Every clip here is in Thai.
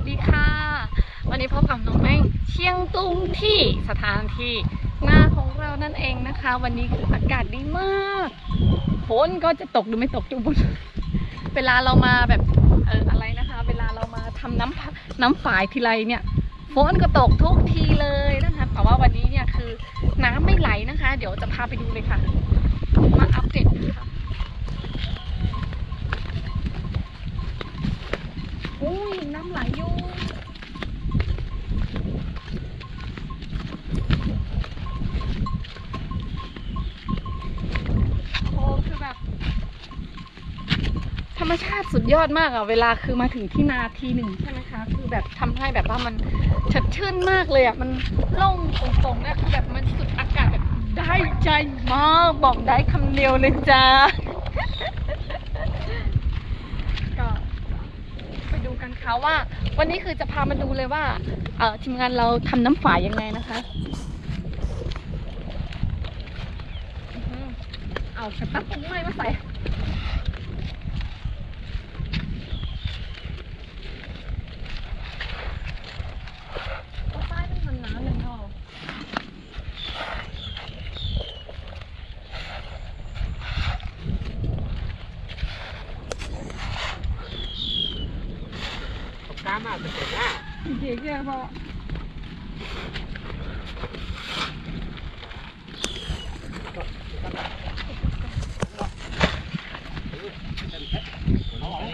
สดีค่ะ วันนี้พบกับน้องแม่งเชียงตุงที่สถานที่หน้าของเรานั่นเองนะคะ วันนี้คืออากาศดีมากฝนก็จะตกหรือไม่ตกจุบุญเวลาเรามาแบบเอออะไรนะคะ เวลาเรามาทำน้ำพะน้ำฝายทีไรเนี่ยฝนก็ตกทุกทีเลยนะคะแต่ว่าวันนี้เนี่ยคือน้ำไม่ไหลนะคะ เดี๋ยวจะพาไปดูเลยค่ะ มาอัปเดตนะคะ อุ้ยน้ำไหลอยู่โอ้คือแบบ ธรรมชาติสุดยอดมากอะเวลาคือมาถึงที่นาทีหนึ่งใช่ไหมคะ คือแบบทำให้แบบว่ามันสดชื่นมากเลยอะมันโล่งโปร่งๆนะคือแบบมันสุดอากาศแบบได้ใจมาก บอกได้คำเดียวเลยจ้า ก็ ไป ดูกันค่ะว่า วันนี้คือจะพามาดูเลยว่าเอ่อทีมงานเราทำน้ำฝายยังไงนะคะเอาฉันตับปุ้งไม้มาใส่เอาป้ายเป็นพันน้ำเลยเนาะ ตกกล้ามากเป็นเด็กอะ เดี๋ยวแกพอ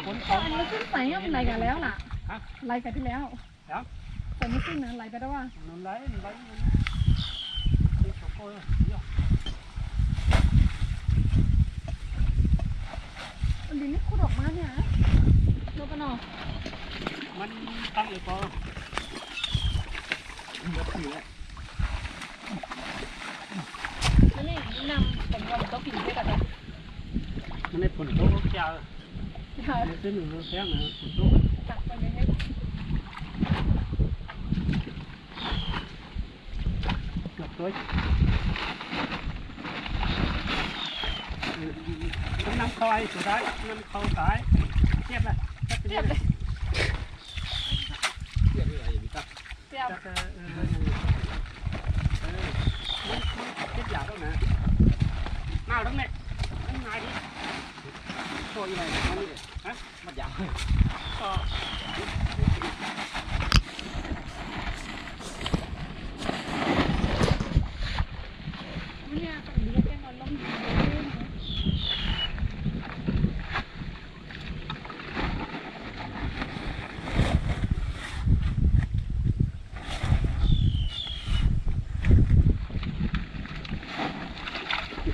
คนอันนี้ขึ้นใส่ก็เป็นไรกันแล้วล่ะฮะไรกันที่แล้วครับแต่ไม่ขึ้นนะไรไปได้ว่านไหลไหลนี่ขอโทษเยอะมันดินไม่ขุดออกมาเนี่ยโลกันเนาะมันตั้งเลยพอเยอะอยู่เลย แล้วนี่นำผ มว่ามันต้องปิดด้วยกันนะมันในฝนตกเจ้าค่ะมันขึ้นอยู่แค่ไหนฝนตกตักไปเลยให้เกือบตัวน้ำคอยสุดท้ายน้ำเขาสายเทียบเลยเรียบเลย เทียบอะไรอย่างนี้ ครับเรียบจะเออเออเออเออมันมันคิดอยาบแล้วนะมาแล้วเนี่ยไม่มาดิโชว์ยังไงมันนี่ฮะมันอยากก็ เนี่ยตรงนี้แกนอนล้มอยู่เลย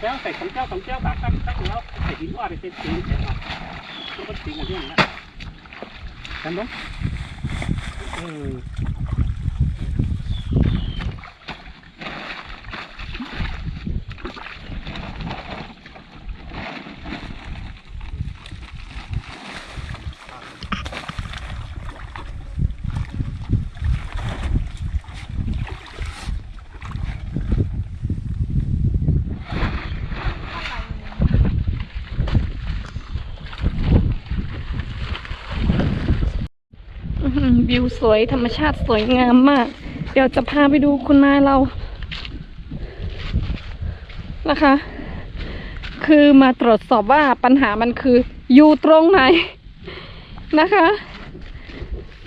แก้วใส่ของเจ้าของเจ้าบากตั้งตั้งแล้วใส่หินว่าไปเต็มตีนเสร็จแล้วมันก็ตีกันเรื่างนะจำลงเออ วิวสวยธรรมชาติสวยงามมาก เดี๋ยวจะพาไปดูคุณนายเรา นะคะ คือมาตรวจสอบว่าปัญหามันคือ อยู่ตรงไหน นะคะ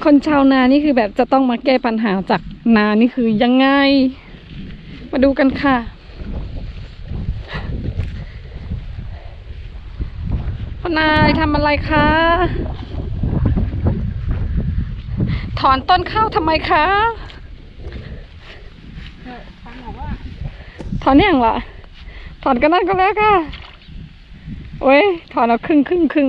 คนชาวนานี่คือแบบจะต้องมาแก้ปัญหาจากนานี่คือยังไง มาดูกันค่ะคุณนายทำอะไรคะ ถอนต้นข้าวทำไมคะฟังบอกว่าถอนอย่างละถอนก็นั่นก็แล้วค่ะโอ้ยถอนเอาครึ่งครึ่งครึ่ง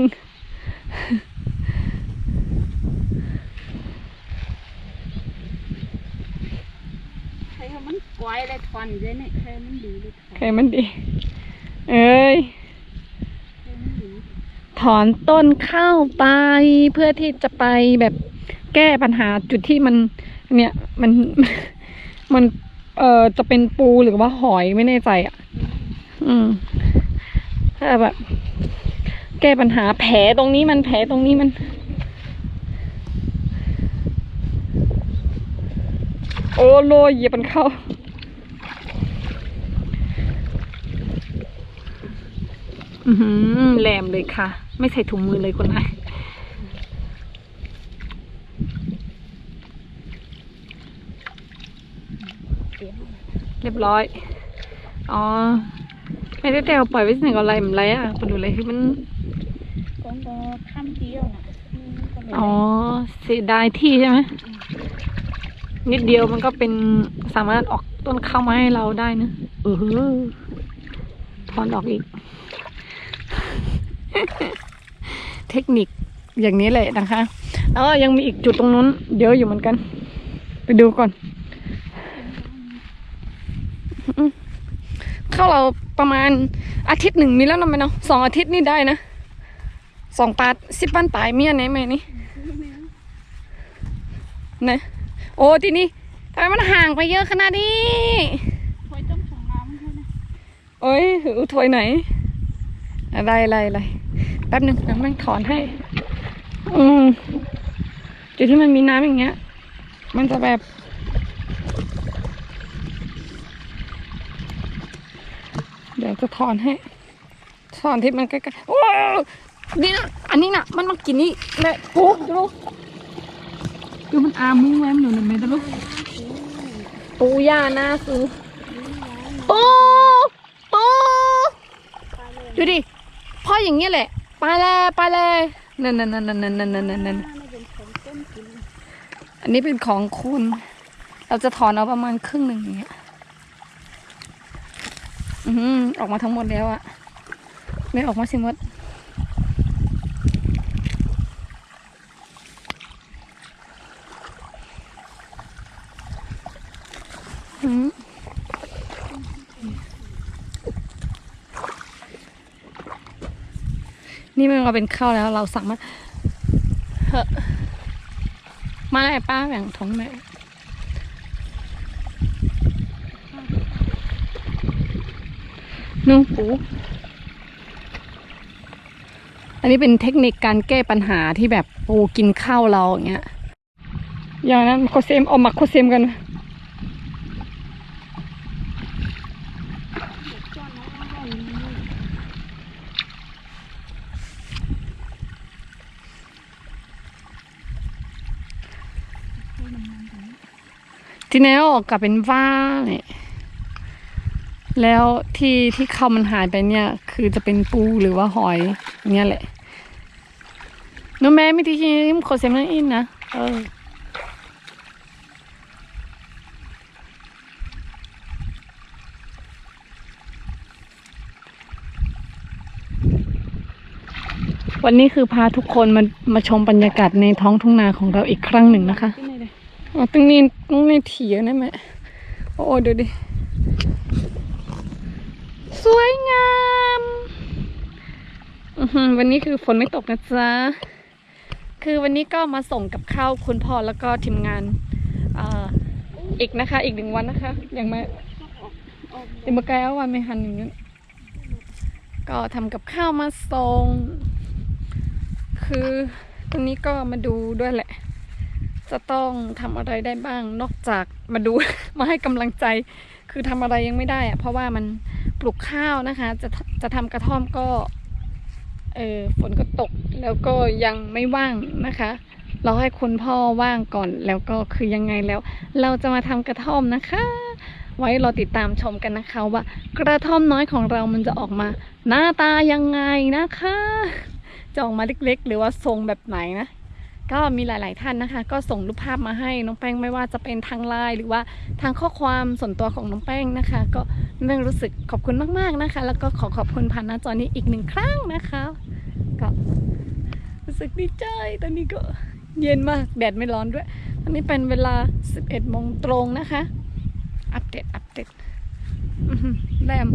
ใครมันกวายเลยทอนเลยเนี่ยใครมันดีเลยใครมันดี เอ้ยถอนต้นข้าวไปเพื่อที่จะไปแบบ แก้ปัญหาจุดที่มันเนี่ยมันมันเอ่อจะเป็นปูหรือว่าหอยไม่แน่ใจอะ อืมถ้าแบบ แก้ปัญหาแผลตรงนี้มันแผลตรงนี้มัน โอ้โลเหยียบมันเข้าอือหือแหลมเลยค่ะ ไม่ใส่ถุงมือเลยคนไหนเรียบร้อย อ๋อไม่ได้แต่เอาปล่อยไว้ที่ไหนก็อะไรมันไรอะไปดูเลยคือมันก็ก็ข้ามเดียวนะอืมก็เลยอ๋อเสียดายที่ใช่ไหมนิดเดียวมันก็เป็นสามารถออกต้นข้าวมาให้เราได้นะเออถอนออกอีก เทคนิคอย่างนี้แหละนะคะแล้วก็ยังมีอีกจุดตรงนู้นเยอะอยู่เหมือนกัน ไปดูก่อนอืม เข้าเราประมาณอาทิตย์หนึ่งมีแล้วนะแม่เนาะสองอาทิตย์นี่ได้นะสองปาสิบปันปลายเมียไหนแม่นี่นะโอ้ทีนี้ทำไมมันห่างไปเยอะขนาดนี้คอยต้มส่งน้ำด้วยนะโอ้ยหือถวยไหน อะไรอะไรอะไรแป๊บหนึ่งน้ำแม่งถอนให้ อืมจุดที่มันมีน้ำอย่างเงี้ย มันจะแบบ เดี๋ยวจะถอนให้ถอนที่มันใกล้ๆโอ้นี่นะอันนี้นะมันมากินนี่เลยปุ๊บดูดูมันอามุ้งไว้มันอยู่ในเมตาลูกปูย่าหน้าซื้อปูปูดูดิพ่ออย่างเงี้ยแหละไปเลยไปเลยนั่นนั่นนั่นนั่นนั่นนั่นนั่นนั่นน่นของต้มกินอันนี้เป็นของคุณ เราจะถอนเอาประมาณครึ่งหนึ่งอย่างเงี้ย อือออกมาทั้งหมดแล้วอะไม่ออกมาสิมดอืมนี่มันเราเป็นข้าวแล้วเราสามาเฮ้อมาไอ้ป้าแบ่งท้องแม่ นุ่งปู อันนี้เป็นเทคนิคการแก้ปัญหาที่แบบปูกินข้าวเราอย่างเงี้ย อย่างนั้นโคเซมเอามาโคเซมกันจ้อนน้ำอะไรอย่างนี้ทีนี้ออกกลับเป็นว่าเนี่ย แล้วที่ที่เขามันหายไปเนี่ย คือจะเป็นปูหรือว่าหอยเนี่ยแหละน้องแม่ไม่ที่ชิมโคเซมนั่นอินนะเออวันนี้คือพาทุกคนมามาชมบรรยากาศในท้องทุ่งนาของเราอีกครั้งหนึ่งนะคะที่ไหนเลยอ๋อตรงนี้ตรงนี้เถียนะแม่ โอ้ดูดิ สวยงามอือหือ วันนี้คือฝนไม่ตกนะจ๊ะ คือวันนี้ก็มาส่งกับข้าวคุณพ่อแล้วก็ทีมงานออีกนะคะ อีกหนึ่งวันนะคะ อย่างมาออกเดี๋ยวมาแก้ววันไม่หันหนึ่งนั้นก็ทำกับข้าวมาส่ง คือตรงนี้ก็มาดูด้วยแหละ จะต้องทำอะไรได้บ้าง นอกจากมาดู มาให้กำลังใจ คือทำอะไรยังไม่ได้อะเพราะว่ามันปลูกข้าวนะคะ จะจะทำกระท่อมก็ เออฝนก็ตกแล้วก็ยังไม่ว่างนะคะ เราให้คุณพ่อว่างก่อนแล้วก็คือยังไงแล้ว เราจะมาทำกระท่อมนะคะ ไว้เราติดตามชมกันนะคะว่า กระท่อมน้อยของเรามันจะออกมา หน้าตายังไงนะคะจะออกมาเล็กๆ หรือว่าทรงแบบไหนนะ ก็มีหลาย ๆ ท่านนะคะ ก็ส่งรูปภาพมาให้น้องแป้งไม่ว่าจะเป็นทางไลน์หรือว่าทางข้อความส่วนตัวของน้องแป้งนะคะ ก็น้องแป้งรู้สึกขอบคุณมาก ๆ นะคะ แล้วก็ขอขอบคุณผ่านหน้าจอนี้อีกหนึ่งครั้งนะคะ ก็รู้สึกดีใจตอนนี้ก็เย็นมากแดดไม่ร้อนด้วย ตอนนี้เป็นเวลา 11โมงตรงนะคะ อัปเดตอัปเดตแหลม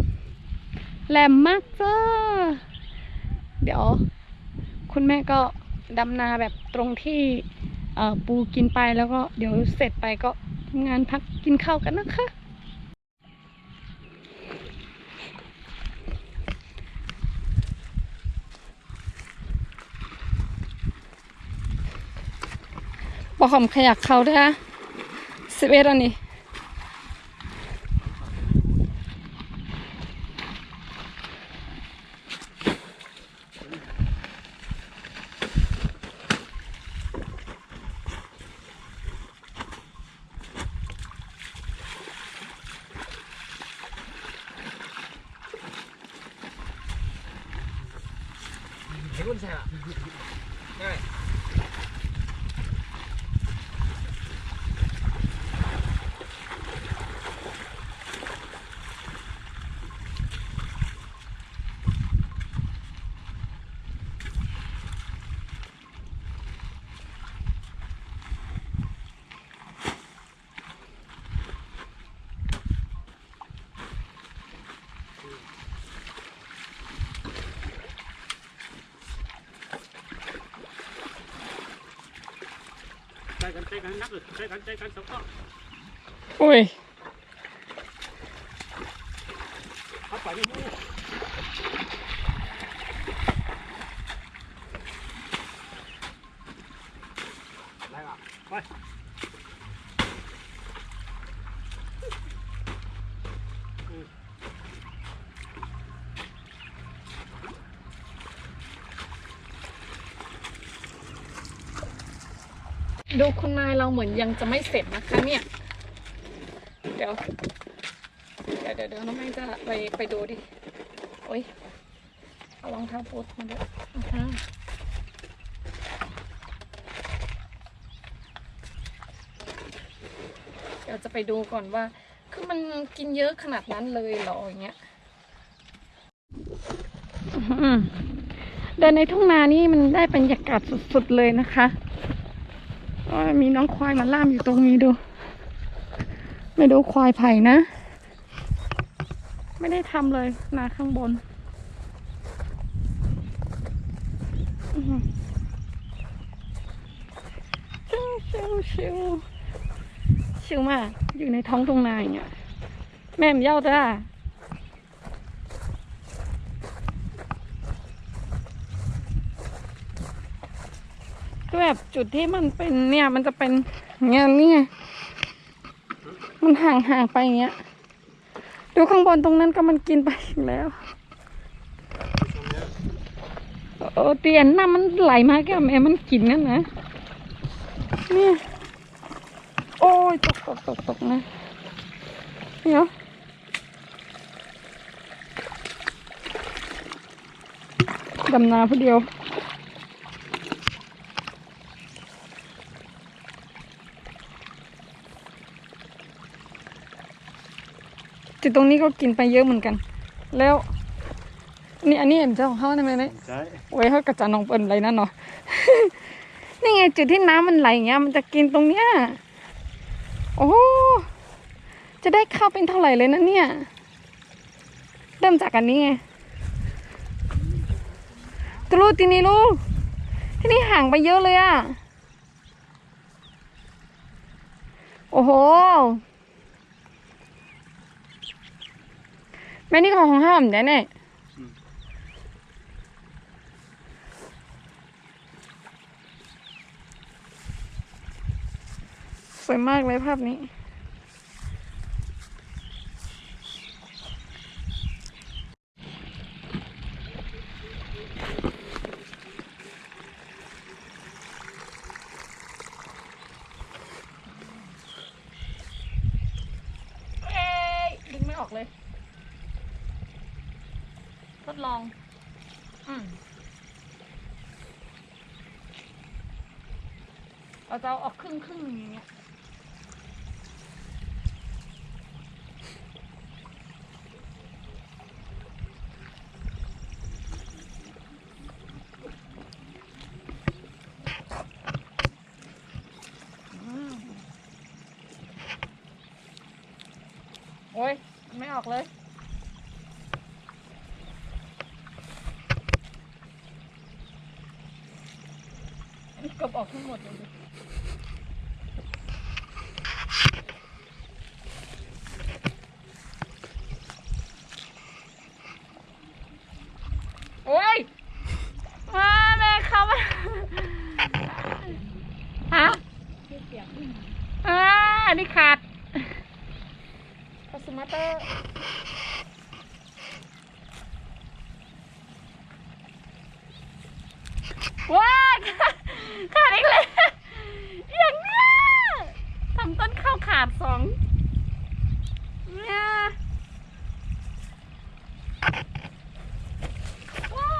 แหลมมากจ้าเดี๋ยว คุณแม่ก็ ดำนาแบบตรงที่ปูกินไปแล้วก็เดี๋ยวเสร็จไปก็ทำงานพักกินข้าวกันนะคะ บอกหอมขยักเขาด้วยนะสิบเอ็ดอันนี้ ใช่ละได้ ใจ กันใจกันนักเลยใจกันใจกันสองก็อุ้ยเขาไปไม่รู้ละไป ดูคุณนายเราเหมือนยังจะไม่เสร็จนะคะเนี่ย เดี๋ยว เดี๋ยวเดี๋ยวน้องแม่จะไปไปดูดิ โอ้ยเอารองเท้าบูทมาด้วยเดี๋ยวจะไปดูก่อนว่า คือมันกินเยอะขนาดนั้นเลยเหรออย่างเงี้ยเดินในทุ่งนานี่มันได้บรรยากาศสุดๆเลยนะคะ มีน้องควายมาล่ามอยู่ตรงนี้ดู ไม่ดูควายไผ่นะ ไม่ได้ทำเลยนาข้างบนชิวชิวชิวชิวมาก อยู่ในท้องตรงนาอย่างเงี้ยแม่มเย่าจ้า แบบจุดที่มันเป็นเนี่ย มันจะเป็นเงี้ยนี่ไงมันห่างห่างๆไปเงี้ย ดูข้างบนตรงนั้นก็มันกินไปอีกแล้วโอ้เตียนน้ำมันไหลมาแกแม่มันกินนั่นนะนี่โอ้ยตกตกตกตกนะเดี๋ยวดำนาผู้เดียว ตรงนี้ก็กินไปเยอะเหมือนกัน แล้วนี่อันนี้เห็นเจ้าของเขาได้ไหมเนี่ยใช่โอ้ยเขากระจานองเปิลอะไรนั่นเนาะนี่ไงจุดที่น้ำมันไหลอย่างเงี้ย มันจะกินตรงเนี้ยโอ้จะได้ข้าวเป็นเท่าไหร่เลยนะเนี่ย เริ่มจากอันนี้ไงตรูทีนี้ลูกที่นี่ห่างไปเยอะเลยอะโอ้โห แม่นี่ของห้ามได้เนี่ยสวยมากเลยภาพนี้ เอ้ยดึงไม่ออกเลย ทดลอง อืมเรา จะเอาออกครึ่งครึ่งอย่างเงี้ยโอ้ยไม่ออกเลยอันนี้กบออกทั้งหมดเลยดิโอ้ยมาแม่เขามาฮะอ่า อันนี้ขาดคอสมาเตอร์ ว้าขาดอีกแล้วอย่างเนี้ยทำต้นข้าวขาดสองเนี่ยว้า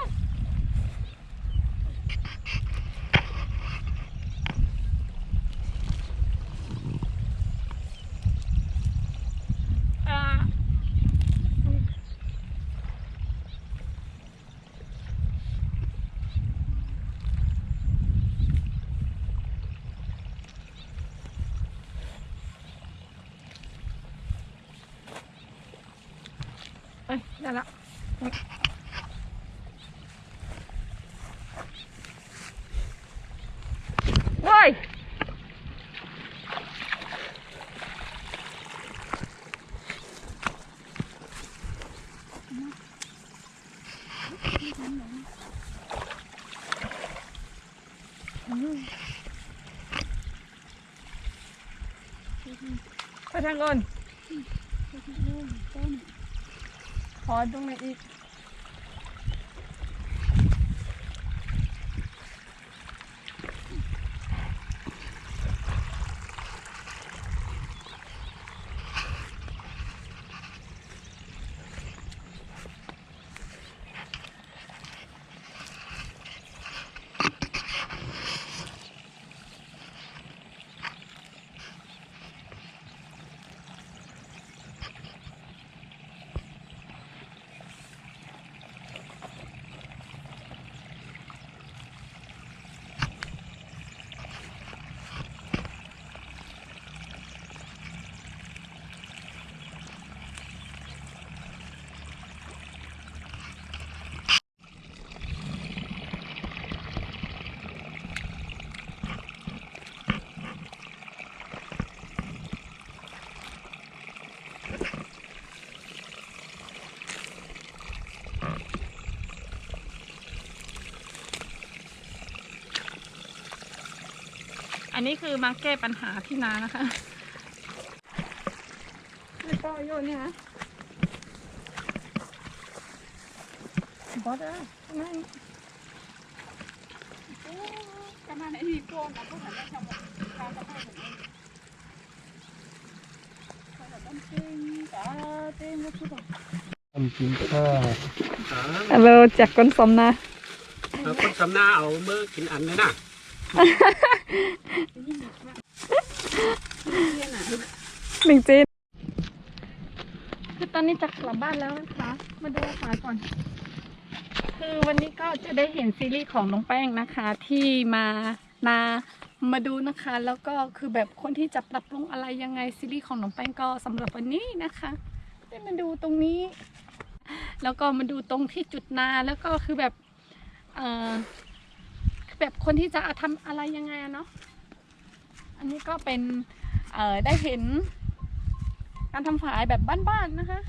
อ้ยได้ละว้าย ไปทางก่อนต้นขอตรงไหนอีก อันนี้คือมาแก้ปัญหาที่นานะคะไม่ปล่อยโยนเนี่ยนะบอสเลยไม่โอ้กำลังไอ้นี่โกนกับพวกนั้นได้ทำแบบการจะให้ผมเองเขาแบบต้องเต้นตาเต้นก็คือแบบทำกินข้าว ฮัลโหลจากคนสมนะแล้วคนสำนาเอาเมื่อกินอันเลยนะหนึ่งจีนคือตอนนี้จะกลับบ้านแล้วนะคะ มาดูสายก่อน คือวันนี้ก็จะได้เห็นซีรีส์ของน้องแป้งนะคะ ที่มานามาดูนะคะ แล้วก็คือแบบคนที่จะปรับปรุงอะไรยังไงซีรีส์ของน้องแป้งก็สำหรับวันนี้นะคะ ได้มาดูตรงนี้ แล้วก็มาดูตรงที่จุดนาแล้วก็คือแบบเอ่อคือแบบคนที่จะทำอะไรยังไงอะเนาะอันนี้ก็เป็นเอ่อได้เห็น การทำฝายแบบบ้านๆนะคะ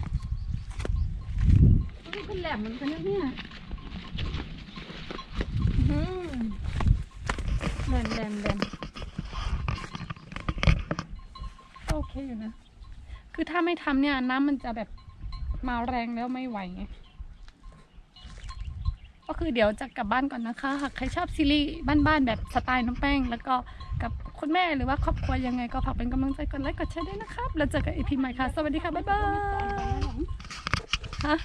นี่เป็นแหลมเหมือนกันนะเนี่ยอื้อหือเหมือนแหลมแหลมก็โอเคอยู่นะ คือถ้าไม่ทำเนี่ยน้ำมันจะแบบ มาแรงแล้วไม่ไหวไงก็คือเดี๋ยวจะกลับบ้านก่อนนะคะ หากใครชอบซีรีส์บ้านๆแบบสไตล์น้องแป้ง แล้วก็กับคุณแม่หรือว่าครอบครัวยังไงก็ฝากเป็นกำลังใจกดไลค์กดแชร์ด้วยนะครับ แล้วเจอกันอีพีใหม่ค่ะ สวัสดีค่ะ บ๊ายบายฮะ